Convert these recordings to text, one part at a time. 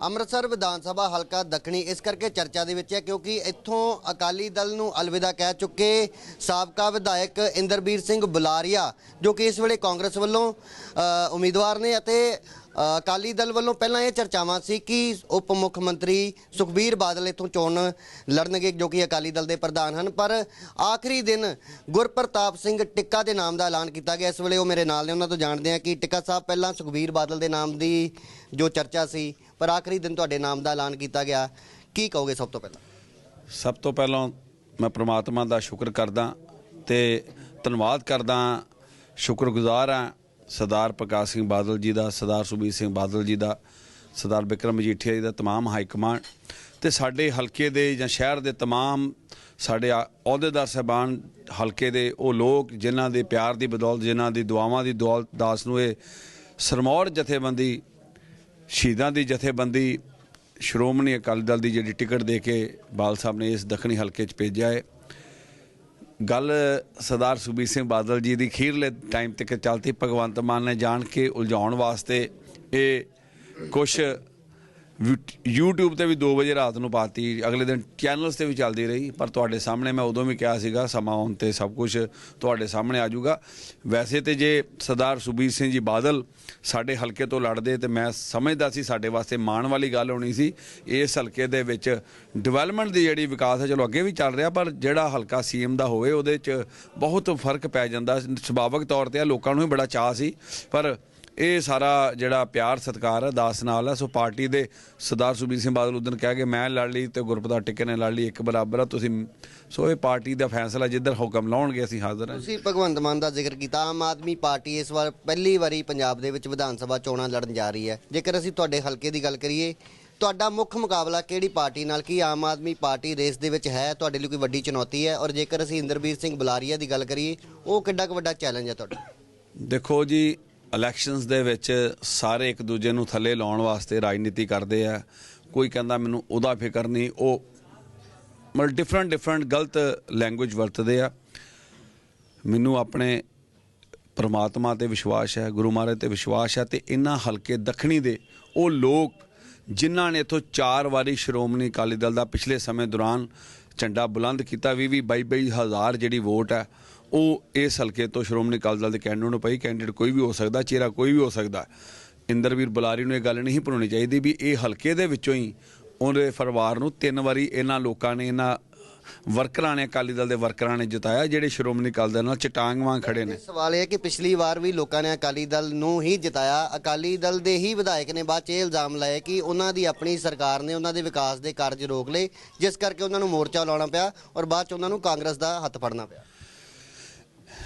ਅੰਮ੍ਰਿਤਸਰ ਵਿਧਾਨ ਸਭਾ ਹਲਕਾ ਦੱਖਣੀ, ਇਸ ਕਰਕੇ ਚਰਚਾ ਦੇ ਵਿੱਚ ਹੈ ਕਿਉਂਕਿ ਇੱਥੋਂ ਅਕਾਲੀ ਦਲ ਨੂੰ ਅਲਵਿਦਾ ਕਹਿ ਚੁੱਕੇ ਸਾਬਕਾ ਵਿਧਾਇਕ ਇੰਦਰਬੀਰ ਸਿੰਘ ਬੁਲਾਰੀਆ, ਜੋ ਕਿ ਇਸ ਵੇਲੇ ਕਾਂਗਰਸ ਵੱਲੋਂ ਉਮੀਦਵਾਰ ਨੇ ਅਤੇ ਅਕਾਲੀ ਦਲ ਵੱਲੋਂ ਪਹਿਲਾਂ ਇਹ ਚਰਚਾਵਾਂ ਸੀ ਕਿ ਉਪ ਮੁੱਖ ਮੰਤਰੀ ਸੁਖਬੀਰ ਬਾਦਲ ਇੱਥੋਂ ਚੋਣ ਲੜਨਗੇ, ਜੋ ਕਿ ਅਕਾਲੀ ਦਲ ਦੇ ਪ੍ਰਧਾਨ ਹਨ। ਪਰ ਆਖਰੀ ਦਿਨ ਗੁਰਪ੍ਰਤਾਪ ਸਿੰਘ ਟਿੱਕਾ ਦੇ ਨਾਮ ਦਾ ਐਲਾਨ ਕੀਤਾ ਗਿਆ। ਇਸ ਵੇਲੇ ਉਹ ਮੇਰੇ ਨਾਲ ਨੇ, ਉਹਨਾਂ ਤੋਂ ਜਾਣਦੇ ਆ ਕਿ ਟਿੱਕਾ ਸਾਹਿਬ ਪਹਿਲਾਂ ਸੁਖਬੀਰ ਬਾਦਲ ਦੇ ਨਾਮ ਦੀ ਜੋ ਚਰਚਾ ਸੀ, ਪਰ ਆਖਰੀ ਦਿਨ ਤੁਹਾਡੇ ਨਾਮ ਦਾ ਐਲਾਨ ਕੀਤਾ ਗਿਆ। ਕੀ ਕਹੋਗੇ ਸਭ ਤੋਂ ਪਹਿਲਾਂ? ਸਭ ਤੋਂ ਪਹਿਲਾਂ ਮੈਂ ਪ੍ਰਮਾਤਮਾ ਦਾ ਸ਼ੁਕਰ ਕਰਦਾ ਤੇ ਧੰਨਵਾਦ ਕਰਦਾ। ਸ਼ੁਕਰਗੁਜ਼ਾਰ ਹਾਂ ਸਰਦਾਰ ਪ੍ਰਕਾਸ਼ ਸਿੰਘ ਬਾਦਲ ਜੀ ਦਾ ਸਰਦਾਰ ਸੁਬੀਰ ਸਿੰਘ ਬਾਦਲ ਜੀ ਦਾ ਸਰਦਾਰ ਬਿਕਰਮ ਮਜੀਠੀਆ ਜੀ ਦਾ तमाम ਹਾਈ ਕਮਾਂਡ ਤੇ ਸਾਡੇ ਹਲਕੇ ਦੇ ਜਾਂ ਸ਼ਹਿਰ ਦੇ तमाम ਸਾਡੇ ਆ- ਅਹੁਦੇਦਾਰ ਸਹਿਬਾਨ ਹਲਕੇ ਦੇ ਉਹ ਲੋਕ ਜਿਨ੍ਹਾਂ ਦੇ ਪਿਆਰ ਦੀ ਬਦੌਲਤ ਜਿਨ੍ਹਾਂ ਦੀ ਦੁਆਵਾਂ ਦੀ ਦੌਲਤ ਦਾਸ ਨੂੰ ਇਹ ਸਰਮੌਰ ਜਥੇਬੰਦੀ ਸ਼ਹੀਦਾਂ ਦੀ ਜਥੇਬੰਦੀ ਸ਼੍ਰੋਮਣੀ ਅਕਾਲੀ ਦਲ ਦੀ ਜਿਹੜੀ ਟਿਕਟ ਦੇ ਕੇ ਬਾਲ ਸਾਹਿਬ ਨੇ ਇਸ ਦੱਖਣੀ ਹਲਕੇ 'ਚ ਭੇਜਿਆ ਹੈ ਗੱਲ ਸਰਦਾਰ ਸੁਬੀਰ ਸਿੰਘ ਬਾਦਲ ਜੀ ਦੀ ਖੀਰਲੇ ਟਾਈਮ ਤੱਕ ਚੱਲਦੀ ਭਗਵੰਤ ਮਾਨ ਨੇ ਜਾਣ ਕੇ ਉਲਝਾਉਣ ਵਾਸਤੇ ਇਹ ਕੁਝ YouTube ਤੇ ਵੀ 2 ਵਜੇ ਰਾਤ ਨੂੰ ਪਾਤੀ, ਅਗਲੇ ਦਿਨ ਚੈਨਲਸ ਤੇ ਵੀ ਚੱਲਦੀ ਰਹੀ, ਪਰ ਤੁਹਾਡੇ ਸਾਹਮਣੇ ਮੈਂ ਉਦੋਂ ਵੀ ਕਿਹਾ ਸੀਗਾ, ਸਮਾਂ ਆਉਣ ਤੇ ਸਭ ਕੁਝ ਤੁਹਾਡੇ ਸਾਹਮਣੇ ਆ ਜਾਊਗਾ। ਵੈਸੇ ਤੇ ਜੇ ਸਰਦਾਰ ਸੁਬੀਰ ਸਿੰਘ ਜੀ ਬਾਦਲ ਸਾਡੇ ਹਲਕੇ ਤੋਂ ਲੜਦੇ ਤੇ ਮੈਂ ਸਮਝਦਾ ਸੀ ਸਾਡੇ ਵਾਸਤੇ ਮਾਣ ਵਾਲੀ ਗੱਲ ਹੋਣੀ ਸੀ, ਇਸ ਹਲਕੇ ਦੇ ਵਿੱਚ ਡਿਵੈਲਪਮੈਂਟ ਦੀ ਜਿਹੜੀ ਵਿਕਾਸ ਹੈ, ਚਲੋ ਅੱਗੇ ਵੀ ਚੱਲ ਰਿਹਾ, ਪਰ ਜਿਹੜਾ ਹਲਕਾ ਸੀਐਮ ਦਾ ਹੋਵੇ, ਉਹਦੇ 'ਚ ਬਹੁਤ ਫ਼ਰਕ ਪੈ ਜਾਂਦਾ। ਸੁਭਾਵਿਕ ਤੌਰ ਤੇ ਆ, ਲੋਕਾਂ ਨੂੰ ਵੀ ਬੜਾ ਚਾਹ ਸੀ, ਪਰ ਇਹ ਸਾਰਾ ਜਿਹੜਾ ਪਿਆਰ ਸਤਿਕਾਰ ਹੈ ਦਾਸ ਨਾਲ ਹੈ। ਸੋ ਪਾਰਟੀ ਦੇ ਸਰਦਾਰ ਸੁਬੀਰ ਸਿੰਘ ਬਾਦਲ ਉਦੋਂ ਕਹਿ ਕੇ ਮੈਂ ਲੜ ਲਈ ਤੇ ਗੁਰਪ੍ਰਤਾਪ ਟਿੱਕੇ ਨੇ ਲੜ ਲਈ ਇੱਕ ਬਰਾਬਰ ਆ ਤੁਸੀਂ ਸੋ ਇਹ ਪਾਰਟੀ ਦਾ ਫੈਸਲਾ ਜਿੱਧਰ ਹੁਕਮ ਲਾਉਣਗੇ ਅਸੀਂ ਹਾਜ਼ਰ ਹਾਂ ਤੁਸੀਂ ਭਗਵੰਤ ਮਾਨ ਦਾ ਜ਼ਿਕਰ ਕੀਤਾ ਆਮ ਆਦਮੀ ਪਾਰਟੀ ਇਸ ਵਾਰ ਪਹਿਲੀ ਵਾਰੀ ਪੰਜਾਬ ਦੇ ਵਿੱਚ ਵਿਧਾਨ ਸਭਾ ਚੋਣਾਂ ਲੜਨ ਜਾ ਰਹੀ ਹੈ। ਜੇਕਰ ਅਸੀਂ ਤੁਹਾਡੇ ਹਲਕੇ ਦੀ ਗੱਲ ਕਰੀਏ ਤੁਹਾਡਾ ਮੁੱਖ ਮੁਕਾਬਲਾ ਕਿਹੜੀ ਪਾਰਟੀ ਨਾਲ? ਕੀ ਆਮ ਆਦਮੀ ਪਾਰਟੀ ਰੇਸ ਦੇ ਵਿੱਚ ਹੈ? ਤੁਹਾਡੇ ਲਈ ਕੋਈ ਵੱਡੀ ਚੁਣੌਤੀ ਹੈ? ਔਰ ਜੇਕਰ ਅਸੀਂ ਇੰਦਰਬੀਰ ਸਿੰਘ ਬੁਲਾਰੀਆ ਦੀ ਗੱਲ ਕਰੀਏ ਉਹ ਕਿੱਡਾ ਕੁ ਵੱਡਾ ਚੈਲੰਜ ਹੈ ਤੁਹਾਡਾ? ਦੇਖੋ ਜੀ ਇਲੈਕਸ਼ਨਸ ਦੇ ਵਿੱਚ ਸਾਰੇ ਇੱਕ ਦੂਜੇ ਨੂੰ ਥੱਲੇ ਲਾਉਣ ਵਾਸਤੇ ਰਾਜਨੀਤੀ ਕਰਦੇ ਆ। ਕੋਈ ਕਹਿੰਦਾ ਮੈਨੂੰ ਉਹਦਾ ਫਿਕਰ ਨਹੀਂ, ਉਹ ਮਤਲਬ ਡਿਫਰੈਂਟ ਡਿਫਰੈਂਟ ਗਲਤ ਲੈਂਗੁਏਜ ਵਰਤਦੇ ਆ। ਮੈਨੂੰ ਆਪਣੇ ਪਰਮਾਤਮਾ ਤੇ ਵਿਸ਼ਵਾਸ ਹੈ, ਗੁਰੂ ਮਹਾਰਾਜ ਤੇ ਵਿਸ਼ਵਾਸ ਹੈ ਤੇ ਇਹਨਾਂ ਹਲਕੇ ਦੱਖਣੀ ਦੇ ਉਹ ਲੋਕ ਜਿਨ੍ਹਾਂ ਨੇ ਇਥੋਂ ਚਾਰ ਵਾਰੀ ਸ਼੍ਰੋਮਣੀ ਅਕਾਲੀ ਦਲ ਦਾ ਪਿਛਲੇ ਸਮੇਂ ਦੌਰਾਨ ਝੰਡਾ ਬੁਲੰਦ ਕੀਤਾ 20 ਵੀਹ 22 22 ਹਜ਼ਾਰ ਜਿਹੜੀ ਵੋਟ ਹੈ ਉਹ ਇਸ ਹਲਕੇ ਤੋਂ ਸ਼੍ਰੋਮਣੀ ਅਕਾਲੀ ਦਲ ਦੇ ਕੈਂਡੀਡੇਟ ਨੂੰ ਪਈ ਕੈਂਡੀਡੇਟ ਕੋਈ ਵੀ ਹੋ ਸਕਦਾ, ਚਿਹਰਾ ਕੋਈ ਵੀ ਹੋ ਸਕਦਾ। ਇੰਦਰਵੀਰ ਬੁਲਾਰੀ ਨੂੰ ਇਹ ਗੱਲ ਨਹੀਂ ਭੁੱਲਣੀ ਚਾਹੀਦੀ ਵੀ ਇਹ ਹਲਕੇ ਦੇ ਵਿੱਚੋਂ ਹੀ ਉਹਦੇ ਪਰਿਵਾਰ ਨੂੰ ਤਿੰਨ ਵਾਰੀ ਇਹਨਾਂ ਲੋਕਾਂ ਨੇ, ਇਹਨਾਂ ਵਰਕਰਾਂ ਨੇ, ਅਕਾਲੀ ਦਲ ਦੇ ਵਰਕਰਾਂ ਨੇ ਜਿਤਾਇਆ, ਜਿਹੜੇ ਸ਼੍ਰੋਮਣੀ ਅਕਾਲੀ ਦਲ ਨਾਲ ਚਟਾਂਗ ਵਾਂਗ ਖੜੇ ਨੇ। ਸਵਾਲ ਇਹ ਹੈ ਕਿ ਪਿਛਲੀ ਵਾਰ ਵੀ ਲੋਕਾਂ ਨੇ ਅਕਾਲੀ ਦਲ ਨੂੰ ਹੀ ਜਿਤਾਇਆ। ਅਕਾਲੀ ਦਲ ਦੇ ਹੀ ਵਿਧਾਇਕ ਨੇ ਬਾਅਦ ਚ ਇਹ ਇਲਜ਼ਾਮ ਲਾਇਆ ਕਿ ਉਹਨਾਂ ਦੀ ਆਪਣੀ ਸਰਕਾਰ ਨੇ ਉਹਨਾਂ ਦੇ ਵਿਕਾਸ ਦੇ ਕਾਰਜ ਰੋਕ ਲਏ, ਜਿਸ ਕਰਕੇ ਉਹਨਾਂ ਨੂੰ ਮੋਰਚਾ ਲਾਉਣਾ ਪਿਆ ਔਰ ਬਾਅਦ ਚ ਉਹਨਾਂ ਨੂੰ ਕਾਂਗਰਸ ਦਾ ਹੱਥ ਫੜਨਾ ਪਿਆ।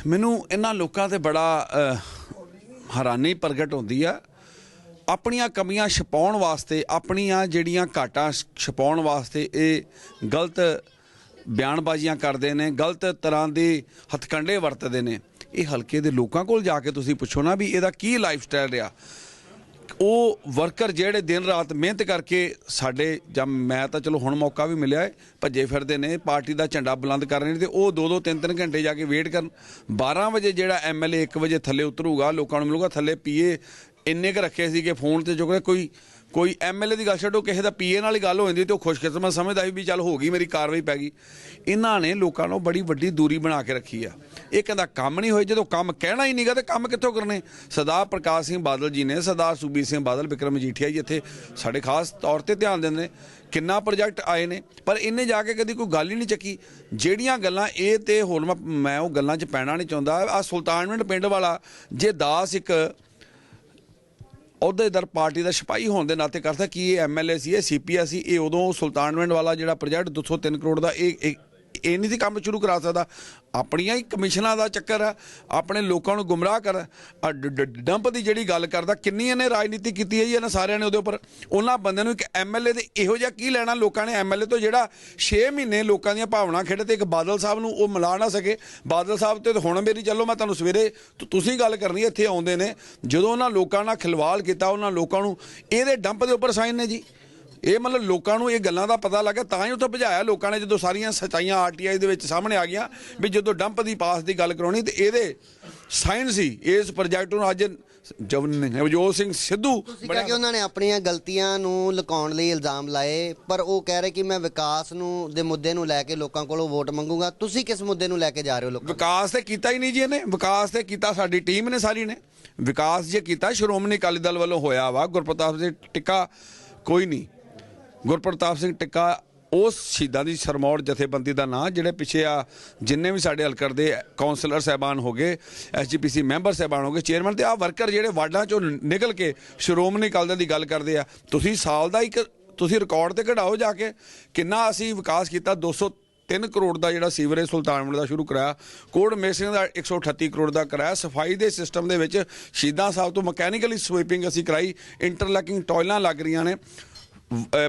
ਮੈਨੂੰ ਇਹਨਾਂ ਲੋਕਾਂ ਤੇ ਬੜਾ ਹੈਰਾਨੀ ਪ੍ਰਗਟ ਹੁੰਦੀ ਆ। ਆਪਣੀਆਂ ਕਮੀਆਂ ਛਪਾਉਣ ਵਾਸਤੇ, ਆਪਣੀਆਂ ਜਿਹੜੀਆਂ ਘਾਟਾਂ ਛਪਾਉਣ ਵਾਸਤੇ ਇਹ ਗਲਤ ਬਿਆਨਬਾਜ਼ੀਆਂ ਕਰਦੇ ਨੇ, ਗਲਤ ਤਰ੍ਹਾਂ ਦੇ ਹਥਕੰਡੇ ਵਰਤਦੇ ਨੇ। ਇਹ ਹਲਕੇ ਦੇ ਲੋਕਾਂ ਕੋਲ ਜਾ ਕੇ ਤੁਸੀਂ ਪੁੱਛੋ ਨਾ ਵੀ ਇਹਦਾ ਕੀ ਲਾਈਫ ਸਟਾਈਲ ਰਿਹਾ। ਉਹ ਵਰਕਰ ਜਿਹੜੇ ਦਿਨ ਰਾਤ ਮਿਹਨਤ ਕਰਕੇ ਸਾਡੇ, ਜਾਂ ਮੈਂ ਤਾਂ ਚਲੋ ਹੁਣ ਮੌਕਾ ਵੀ ਮਿਲਿਆ ਹੈ, ਭੱਜੇ ਫਿਰਦੇ ਨੇ, ਪਾਰਟੀ ਦਾ ਝੰਡਾ ਬੁਲੰਦ ਕਰ ਰਹੇ ਨੇ ਤੇ ਉਹ 2-2 3-3 ਘੰਟੇ ਜਾ ਕੇ ਵੇਟ ਕਰਨ। 12 ਵਜੇ ਜਿਹੜਾ ਐਮਐਲਏ 1 ਵਜੇ ਥੱਲੇ ਉਤਰੂਗਾ, ਲੋਕਾਂ ਨੂੰ ਮਿਲੂਗਾ, ਥੱਲੇ ਪੀਏ ਇੰਨੇ ਕ ਰੱਖੇ ਸੀਗੇ ਫੋਨ ਤੇ ਜੋ ਕਿ ਕੋਈ ਕੋਈ ਐਮਐਲਏ ਦੀ ਗੱਲ ਛੱਡੋ, ਕਿਸੇ ਦਾ ਪੀਏ ਨਾਲ ਹੀ ਗੱਲ ਹੋ ਜਾਂਦੀ ਤੇ ਉਹ ਖੁਸ਼ਕਿਸਮਤ ਸਮਝਦਾ ਸੀ ਵੀ ਚੱਲ ਹੋ ਗਈ, ਮੇਰੀ ਕਾਰਵਾਈ ਪੈ ਗਈ। ਇਹਨਾਂ ਨੇ ਲੋਕਾਂ ਨੂੰ ਬੜੀ ਵੱਡੀ ਦੂਰੀ ਬਣਾ ਕੇ ਰੱਖੀ ਆ। ਇਹ ਕਹਿੰਦਾ ਕੰਮ ਨਹੀਂ ਹੋਏ, ਜਦੋਂ ਕੰਮ ਕਹਿਣਾ ਹੀ ਨਹੀਂਗਾ ਤੇ ਕੰਮ ਕਿੱਥੋਂ ਕਰਨੇ? ਸਰਦਾਰ ਪ੍ਰਕਾਸ਼ ਸਿੰਘ ਬਾਦਲ ਜੀ ਨੇ, ਸਰਦਾਰ ਸੁਬੀਰ ਸਿੰਘ ਬਾਦਲ, ਵਿਕਰਮ ਮਜੀਠੀਆ ਜੀ ਇੱਥੇ ਸਾਡੇ ਖਾਸ ਤੌਰ ਤੇ ਧਿਆਨ ਦਿੰਦੇ ਨੇ, ਕਿੰਨਾ ਪ੍ਰੋਜੈਕਟ ਆਏ ਨੇ। ਪਰ ਇਹਨੇ ਜਾ ਕੇ ਕਦੀ ਕੋਈ ਗੱਲ ਹੀ ਨਹੀਂ ਚੱਕੀ। ਜਿਹੜੀਆਂ ਗੱਲਾਂ ਇਹ ਤੇ ਹੋਰ ਮੈਂ- ਮੈਂ ਉਹ ਗੱਲਾਂ 'ਚ ਪੈਣਾ ਨਹੀਂ ਚਾਹੁੰਦਾ। ਆ ਸੁਲਤਾਨਵਿੰਡ ਪਿੰਡ ਵਾਲਾ, ਜੇ ਦਾਸ ਇੱਕ ਅਹੁਦੇਦਾਰ ਪਾਰਟੀ ਦਾ ਸਿਪਾਹੀ ਹੋਣ ਦੇ ਨਾਤੇ ਕਰਦਾ ਕਿ ਇਹ ਐਮਐਲਏ ਸੀ, ਇਹ ਸੀਪੀਆ ਸੀ, ਇਹ ਉਦੋਂ ਸੁਲਤਾਨਵਿੰਡ ਵਾਲਾ ਜਿਹੜਾ ਪ੍ਰੋਜੈਕਟ 203 ਕਰੋੜ ਦਾ ਇਹ ਇਹ ਨਹੀਂ ਸੀ ਕੰਮ ਸ਼ੁਰੂ ਕਰਾ ਸਕਦਾ। ਆਪਣੀਆਂ ਹੀ ਕਮਿਸ਼ਨਾਂ ਦਾ ਚੱਕਰ ਆ। ਆਪਣੇ ਲੋਕਾਂ ਨੂੰ ਗੁੰਮਰਾਹ ਕਰ। ਡੰਪ ਦੀ ਜਿਹੜੀ ਗੱਲ ਕਰਦਾ, ਕਿੰਨੀ ਇਹਨੇ ਰਾਜਨੀਤੀ ਕੀਤੀ ਹੈ ਜੀ ਇਹਨਾਂ ਸਾਰਿਆਂ ਨੇ ਉਹਦੇ ਉੱਪਰ। ਉਹਨਾਂ ਬੰਦਿਆਂ ਨੂੰ ਇੱਕ ਐਮਐਲਏ ਦੇ ਇਹੋ ਜਿਹਾ ਕੀ ਲੈਣਾ? ਲੋਕਾਂ ਨੇ ਐਮਐਲਏ ਤੋਂ ਜਿਹੜਾ 6 ਮਹੀਨੇ ਲੋਕਾਂ ਦੀਆਂ ਭਾਵਨਾ ਖੇਡੇ ਤੇ ਇੱਕ ਬਾਦਲ ਸਾਹਿਬ ਨੂੰ ਉਹ ਮਿਲਾ ਨਾ ਸਕੇ। ਬਾਦਲ ਸਾਹਿਬ ਤੇ ਤਾਂ ਹੁਣ ਮੇਰੀ ਚੱਲੋ, ਮੈਂ ਤੁਹਾਨੂੰ ਸਵੇਰੇ ਤੁਸੀਂ ਗੱਲ ਕਰਨੀ ਇੱਥੇ ਆਉਂਦੇ ਨੇ। ਜਦੋਂ ਉਹਨਾਂ ਲੋਕਾਂ ਨਾਲ ਖਿਲਵਾੜ ਕੀਤਾ, ਉਹਨਾਂ ਲੋਕਾਂ ਨੂੰ ਇਹਦੇ ਡੰਪ ਦੇ ਉੱਪਰ ਸਾਈਨ ਨੇ ਜੀ। ਇਹ ਮਤਲਬ ਲੋਕਾਂ ਨੂੰ ਇਹ ਗੱਲਾਂ ਦਾ ਪਤਾ ਲੱਗਾ ਤਾਂ ਹੀ ਉੱਥੇ ਭਜਾਇਆ ਲੋਕਾਂ ਨੇ ਜਦੋਂ ਸਾਰੀਆਂ ਸਚਾਈਆਂ ਆਰਟੀਆਈ ਦੇ ਵਿੱਚ ਸਾਹਮਣੇ ਆ ਗਈਆਂ ਵੀ ਜਦੋਂ ਡੰਪ ਦੀ ਪਾਸ ਦੀ ਗੱਲ ਕਰਾਉਣੀ ਤੇ ਇਹਦੇ ਸਾਇੰਸ ਸੀ ਇਸ ਪ੍ਰੋਜੈਕਟ ਨੂੰ ਅੱਜ ਨਵਜੋਤ ਸਿੰਘ ਸਿੱਧੂ ਕਿਹਾ ਕਿ ਉਹਨਾਂ ਨੇ ਆਪਣੀਆਂ ਗਲਤੀਆਂ ਨੂੰ ਲੁਕਾਉਣ ਲਈ ਇਲਜ਼ਾਮ ਲਾਏ ਪਰ ਉਹ ਕਹਿ ਰਹੇ ਕਿ ਮੈਂ ਵਿਕਾਸ ਨੂੰ ਦੇ ਮੁੱਦੇ ਨੂੰ ਲੈ ਕੇ ਲੋਕਾਂ ਕੋਲੋਂ ਵੋਟ ਮੰਗੂਗਾ। ਤੁਸੀਂ ਕਿਸ ਮੁੱਦੇ ਨੂੰ ਲੈ ਕੇ ਜਾ ਰਹੇ ਹੋ ਲੋਕਾਂ ਵਿਕਾਸ ਤੇ ਕੀਤਾ ਹੀ ਨਹੀਂ ਜੀ ਇਹਨੇ ਵਿਕਾਸ ਤੇ ਕੀਤਾ ਸਾਡੀ ਟੀਮ ਨੇ ਸਾਰੀ ਨੇ। ਵਿਕਾਸ ਜੇ ਕੀਤਾ ਸ਼੍ਰੋਮਣੀ ਅਕਾਲੀ ਦਲ ਵੱਲੋਂ ਹੋਇਆ ਵਾ ਗੁਰਪ੍ਰਤਾਪ ਸਿੰਘ ਟਿੱਕਾ ਕੋਈ ਨਹੀਂ। ਗੁਰਪ੍ਰਤਾਪ ਸਿੰਘ ਟਿੱਕਾ, ਉਸ ਸ਼ਹੀਦਾਂ ਦੀ ਸਰਮੌੜ ਜਥੇਬੰਦੀ ਦਾ ਨਾਂ, ਜਿਹੜੇ ਪਿੱਛੇ ਆ ਜਿੰਨੇ ਵੀ ਸਾਡੇ ਹਲਕਰ ਦੇ ਕਾਉਂਸਲਰ ਸਹਿਬਾਨ ਹੋ ਗਏ, ਐਸਜੀਪੀਸੀ ਮੈਂਬਰ ਸਹਿਬਾਨ ਹੋ ਗਏ, ਚੇਅਰਮੈਨ ਤੇ ਆ ਵਰਕਰ ਜਿਹੜੇ ਵਾਰਡਾਂ ਚੋਂ ਨਿਕਲ ਕੇ ਸ਼੍ਰੋਮਣੀ ਅਕਾਲੀ ਦਲ ਦੀ ਗੱਲ ਕਰਦੇ ਆ, ਤੁਸੀਂ ਸਾਲ ਦਾ ਇੱਕ, ਤੁਸੀਂ ਰਿਕਾਰਡ ਤੇ ਕਢਾਓ ਜਾ ਕੇ, ਕਿੰਨਾ ਅਸੀਂ ਵਿਕਾਸ ਕੀਤਾ 200 3 ਕਰੋੜ ਦਾ ਜਿਹੜਾ ਸੀਵਰੇਜ ਸੁਲਤਾਨਪੁਰ ਦਾ ਸ਼ੁਰੂ ਕਰਾਇਆ ਕੋਡ ਮੇਸਿੰਗ ਦਾ 138 ਕਰੋੜ ਦਾ ਕਰਾਇਆ, ਸਫ਼ਾਈ ਦੇ ਸਿਸਟਮ ਦੇ ਵਿੱਚ ਸ਼ਹੀਦਾਂ ਸਾਹਿਬ ਤੋਂ ਮਕੈਨੀਕਲੀ ਸਵੀਪਿੰਗ ਅਸੀਂ ਕਰਾਈ, ਇੰਟਰਲੈਕਿੰਗ ਟਾਇਲਾਂ ਲੱਗ ਰਹੀਆਂ ਨੇ